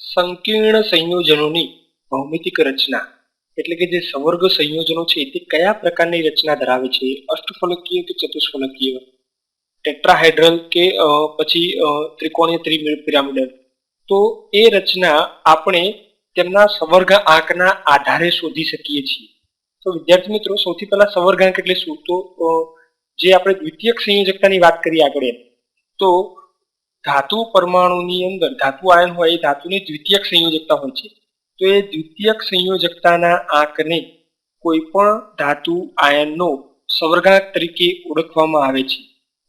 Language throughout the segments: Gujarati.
સંકીર્ણ સંયોજનોની ભૌમિતિક રચના. એટલે કે જે સવર્ગ સંયોજનો છે, તે કયા પ્રકારની રચના ધરાવે છે? અષ્ટફલકીય કે ચતુષ્ફલકીય? ટેટ્રાહાઇડ્રલ કે પછી ત્રિકોણીય ત્રિપિરામિડલ? તો એ રચના આપણે તેમના સવર્ગ આંકના આધારે શોધી શકીએ છીએ. તો વિદ્યાર્થી મિત્રો, સૌથી પહેલા સવર્ગ આંક એટલે શું? તો જે આપણે દ્વિતીયક સંયોજકતાની વાત કરીએ આગળ તો ધાતુ પરમાણુની અંદર, ધાતુ આયન હોય એ ધાતુની દ્વિતીયક સંયોજકતા હોય છે. તો એ દ્વિતીયક સંયોજકતાના આંકને કોઈ પણ ધાતુ આયનનો સવર્ગાંક તરીકે ઓળખવામાં આવે છે.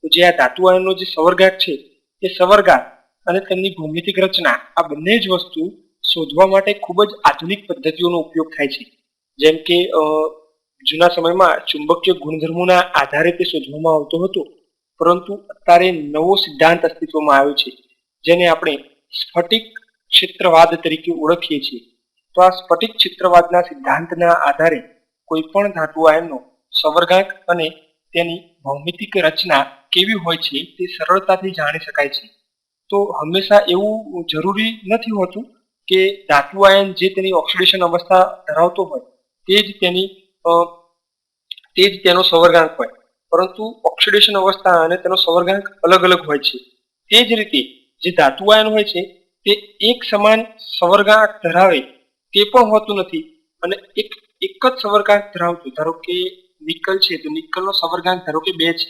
તો જે આ ધાતુ આયનનો જે સવર્ગાંક છે, એ સવર્ગાંક અને તેમની ભૌમિતિક રચના, આ બંને જ વસ્તુ શોધવા માટે ખૂબ જ આધુનિક પદ્ધતિઓનો ઉપયોગ થાય છે. જેમ કે જૂના સમયમાં ચુંબકીય ગુણધર્મોના આધારે તે શોધવામાં આવતો હતો. પરંતુ અત્યારે નવો સિદ્ધાંત અસ્તિત્વમાં આવ્યો છે, જેને આપણે સ્ફટિક ક્ષેત્રવાદ તરીકે ઓળખીએ છીએ. તો આ સ્ફટિક ક્ષેત્રવાદના સિદ્ધાંતના આધારે કોઈ પણ ધાતુ આયનનો સવર્ગાંક અને તેની ભૌમિતિક રચના કેવી હોય છે તે સરળતાથી જાણી શકાય છે. તો હંમેશા એવું જરૂરી નથી હોતું કે ધાતુ આયન જે તેની ઓક્સિડેશન અવસ્થા ધરાવતો હોય, તે જ તેની તે જ તેનો સવર્ગાંક હોય. પરંતુ ઓક્સિડેશન અવસ્થા અને તેનો સવર્ગાંક અલગ અલગ હોય છે. તે જ રીતે જે ધાતુ આયન હોય છે, તે એક સમાન સવર્ગાંક ધરાવે તે પણ હોતું નથી અને એક એક જ સવર્ગાંક ધરાવતું ધારો કે નિકલ છે, તો નિકલનો સવર્ગાંક ધારો કે બે છે.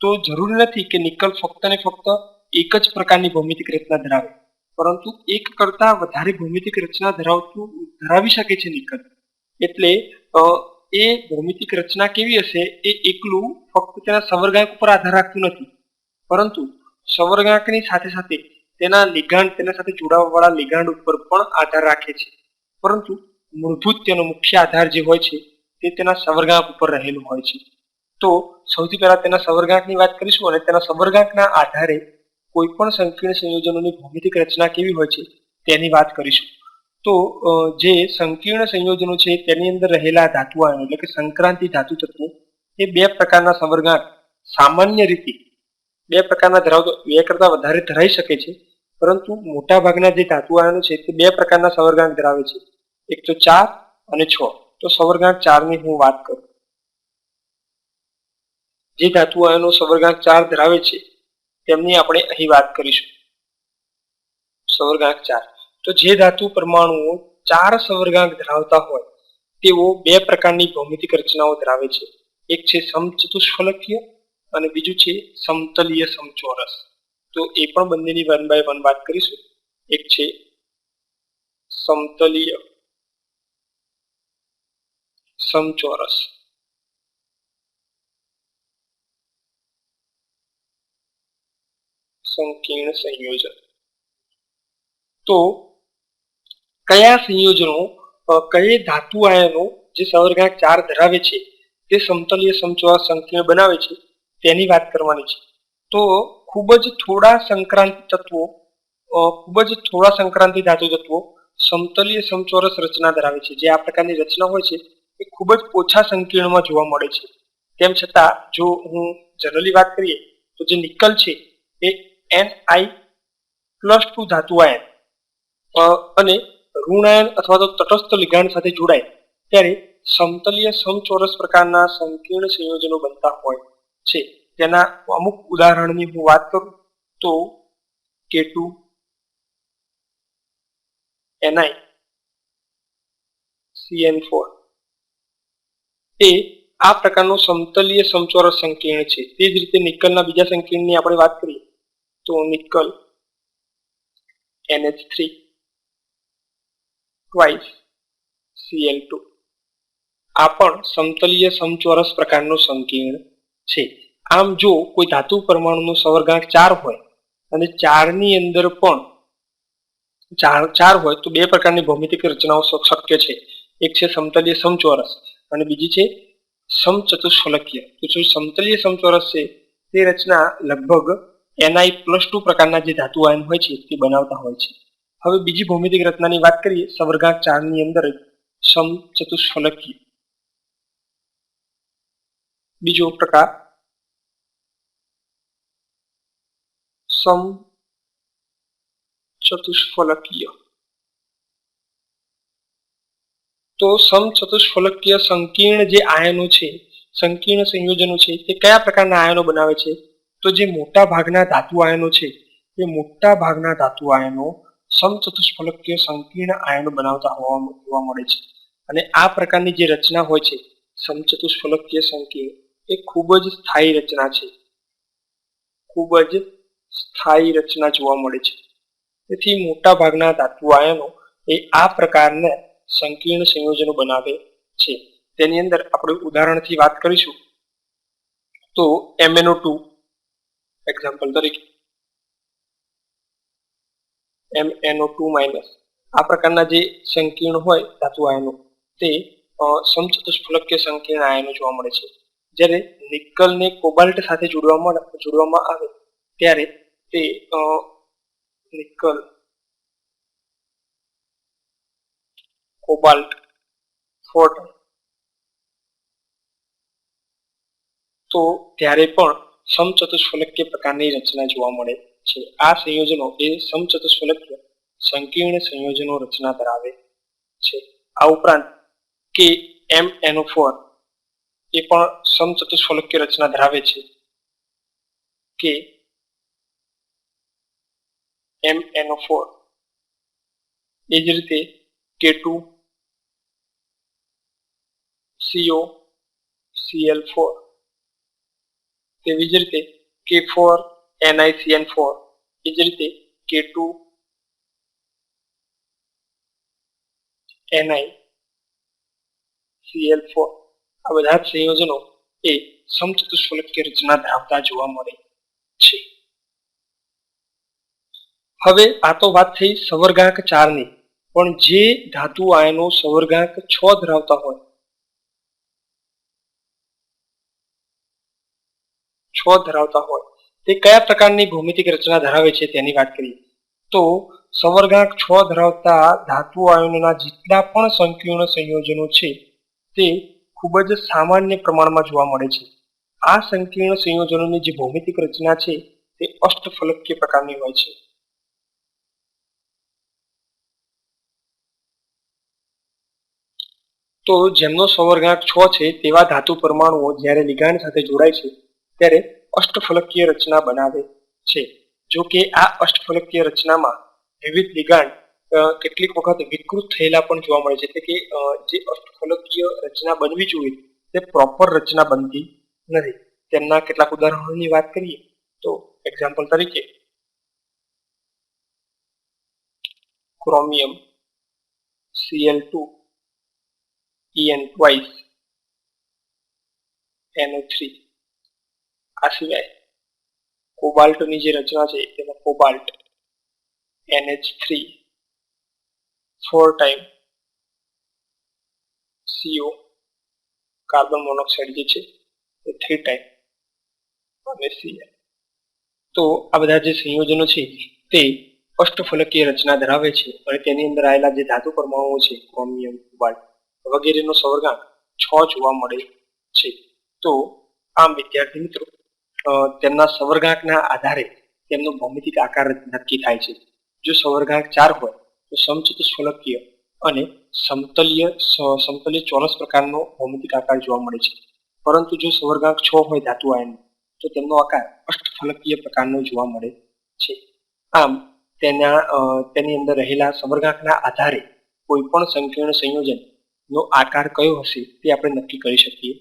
તો જરૂરી નથી કે નિકલ ફક્ત ને ફક્ત એક જ પ્રકારની ભૌમિતિક રચના ધરાવે. પરંતુ એક કરતા વધારે ભૌમિતિક રચના ધરાવતું, ધરાવી શકે છે નિકલ. એટલે એ ભૌમિતિક રચના કેવી હશે એ એકલું ફક્ત તેના સવર્ગાંક ઉપર આધાર રાખતું નથી. પરંતુ સવર્ગાંકની સાથે સાથે તેના લિગાંડ, તેના સાથે જોડાવાવાળા લિગાંડ ઉપર પણ આધાર રાખે છે. પરંતુ મૂળભૂત તેનો મુખ્ય આધાર જે હોય છે તે તેના સવર્ગાંક ઉપર રહેલું હોય છે. તો સૌથી પહેલા તેના સવર્ગાંકની વાત કરીશું અને તેના સવર્ગાંકના આધારે કોઈ પણ સંકીર્ણ સંયોજનોની ભૌમિતિક રચના કેવી હોય છે તેની વાત કરીશું. તો જે સંકીર્ણ સંયોજનો છે તેની અંદર રહેલા ધાતુ એટલે કે સંક્રાંતિ ધાતુ તત્વો, એ બે પ્રકારના સવર્ગાંઠ સામાન્ય રીતે બે પ્રકારના ધરાવતો, બે કરતા વધારે ધરાઈ શકે છે. પરંતુ મોટા ભાગના જે ધાતુ આયનો છે તે બે પ્રકારના સવર્ગાંક ધરાવે છે. એક તો ચાર અને છ. તો સવર્ગાંક ચારની હું વાત કરું. જે ધાતુ આયનો સવર્ગાંક ચાર ધરાવે છે, તેમની આપણે અહીં વાત કરીશું. સવર્ગાંક ચાર. તો જે ધાતુ પરમાણુઓ ચાર સવર્ગાંક ધરાવતા હોય, તેઓ બે પ્રકારની ભૌમિતિક રચનાઓ ધરાવે છે. એક છે સમચતુષ્ફલકીય અને બીજું છે સમતલીય સમચોરસ. તો એ પણ બંનેની વન બાય વન વાત કરીશું. એક છે સમતલીય સમચોરસ. સંકીર્ણ સંયોજન. તો કયા સંયોજનો કઈ ધાતુ આયનો જે સવર્ગાંક ચાર ધરાવે છે, તે સમતલીય સમચોરસ સંકીર્ણ બનાવે છે, તેની વાત કરવાની છે. તો ખૂબ જ થોડા સંક્રાંતિ તત્વો ખૂબ જ થોડા સંક્રાંતિ ધાતુ તત્વો સમતલીય સમચોરસ રચના ધરાવે છે. જે આ પ્રકારની રચના હોય છે, એ ખૂબ જ ઓછા સંકીર્ણમાં જોવા મળે છે. તેમ છતાં, જો હું જનરલી વાત કરીએ, તો જે નિકલ છે, એ એન આઈ પ્લસ ટુ ધાતુ આયન. અને ઋણ આયન અથવા તો તટસ્થ લિગાણ સાથે જોડાય, ત્યારે સમતલીય સમચોરસ પ્રકારના સંકીર્ણ સંયોજનો બનતા હોય છે. તેના અમુક ઉદાહરણની હું વાત કરું તો કે એનઆઈ સીએન ફોર એ આ પ્રકારનું સમતલીય સમચોરસ સંકીર્ણ છે. તે જ રીતે નિકલના બીજા સંકીર્ણની આપણે વાત કરીએ તો નિકલ NH3 twice Cl2 આ પણ સમતલીય સમચોરસ પ્રકારનું સંકીર્ણ છે. આમ જો કોઈ ધાતુ પરમાણુનો સવર્ગાંક ચાર હોય અને ચારની અંદર પણ ચાર ચાર હોય તો બે પ્રકારની ભૌમિતિક રચનાઓ શક્ય છે. એક છે સમતલીય સમચોરસ અને બીજી છે સમચતુષ્ફલકીય. તો જો સમતલીય સમચોરસ છે, તે રચના લગભગ એનઆઈ પ્લસ ટુ પ્રકારના જે ધાતુ આયન હોય છે, તે બનાવતા હોય છે. હવે બીજી ભૌમિતિક રચનાની વાત કરીએ સવર્ગાંક ચારની અંદર સમ સમચતુષ્ફલકીય બીજો પ્રકાર, સમ ચતુષ્ફલકીય. તો સમચતુષ્ફલકીય સંકીર્ણ જે આયનો છે, સંકીર્ણ સંયોજનો છે, તે કયા પ્રકારના આયનો બનાવે છે? તો જે મોટા ભાગના ધાતુ આયનો છે, એ મોટા ભાગના ધાતુ આયનો સમચતુષ્ફલકીય સંકીર્ણ આયનો બનાવતા હોવા જોવા મળે છે. અને આ પ્રકારની જે રચના હોય છે, સમચતુષ્ફલકીય સંકીર્ણ, એ ખૂબ જ સ્થાયી રચના છે. ખૂબ જ સ્થાયી રચના જોવા મળે છે. તેથી મોટા ભાગના ધાતુ આયનો એ આ પ્રકારના સંકીર્ણ સંયોજનો બનાવે છે. તેની અંદર આપણે ઉદાહરણથી વાત કરીશું. તો એમએનઓ ટુ એક્ઝામ્પલ તરીકે. MnO2 ટુ માઇનસ આ પ્રકારના જે સંકીર્ણ હોય ધાતુ આયનો, તે સમચતુષ્ફલકીય સંકીર્ણ આયનો જોવા મળે છે. જ્યારે નિકલને કોબાલ્ટ સાથે જોડવામાં જોડવામાં આવે, ત્યારે તે નિકલ, કોબાલ્ટ, ફોર્ટ, તો ત્યારે પણ સમચતુષ્ફલકીય પ્રકારની રચના જોવા મળે. છે. આ સંયોજનો એ સમચતુષ્ફલકીય સંકીર્ણ સંયોજનો રચના ધરાવે છે. આ ઉપરાંત કે એમ એનો ફોર એ પણ સમચતુષ્ફલક્ય રચના ધરાવે છે. કે એમ એનો ફોર એ જ રીતે કે ટુ સીઓ સીએલ ફોર તેવી જ રીતે કે ફોર એનઆઈસીએન ફોર એ જ રીતે K2 Ni Cl4 આ બધા સંયોજનો એ સમચતુષ્ફલકીય રચના ધરાવતા જોવા મળે છે. હવે આ તો વાત થઈ સવર્ગાંક ચારની. પણ જે ધાતુ આયનો સવર્ગાંક છ ધરાવતા હોય, છ ધરાવતા હોય તે કયા પ્રકારની ભૌમિતિક રચના ધરાવે છે તેની વાત કરીએ. તો સવર્ગાંક છ ધરાવતા ધાતુ આયનોના જેટલા પણ સંકીર્ણ સંયોજનો છે, તે ખૂબ જ સામાન્ય પ્રમાણમાં જોવા મળે છે. આ સંકીર્ણ સંયોજનોની જે ભૌમિતિક રચના છે, તે અષ્ટફલકીય પ્રકારની હોય છે. તો જેમનો સંવર્ગાંક છ છે, તેવા ધાતુ પરમાણુઓ જ્યારે લિગાણ સાથે જોડાય છે ત્યારે અષ્ટફલકીય રચના બનાવે છે. જો કે આ અષ્ટફલકીય રચનામાં વિવિધ લિગાંડ કેટલીક વખત વિકૃત થયેલા પણ જોવા મળે છે. એટલે કે જે અષ્ટફલકીય રચના બનવી જોઈએ, તે પ્રોપર રચના બનતી નથી. તેમના કેટલાક ઉદાહરણોની વાત કરીએ, તો એક્ઝામ્પલ તરીકે chromium Cl2 En twice NO3 આ સિવાય કોબાલ્ટની જે રચના છે તેમાં cobalt NH3 four time CO, carbon monoxide જે છે, એ થ્રી ટાઈમ અને Cl તો આ બધા જે સંયોજનો છે, તે અષ્ટફલકીય રચના ધરાવે છે અને તેની અંદર આવેલા જે ધાતુ પરમાણુઓ છે, ક્રોમિયમ, કોબાલ્ટ વગેરેનો સવર્ગાંક છ જોવા મળે છે. તો આમ વિદ્યાર્થી મિત્રો તેમના સવર્ગાંકના આધારે તેમનો ભૌમિતિક આકાર નક્કી થાય છે. જો સવર્ગાંક ચાર હોય, તો સમચતુષ્ફલકીય અને સમતલીય સમતલીય ચોરસ પ્રકારનો ભૌમિતિક આકાર જોવા મળે છે. પરંતુ જો સવર્ગાંક છ હોય ધાતુ આયન, તો તેમનો આકાર અષ્ટફલકીય પ્રકારનો જોવા મળે છે. આમ, તેના તેની અંદર રહેલા સવર્ગાંકના આધારે કોઈ પણ સંકીર્ણ સંયોજન નો આકાર કયો હશે તે આપણે નક્કી કરી શકીએ.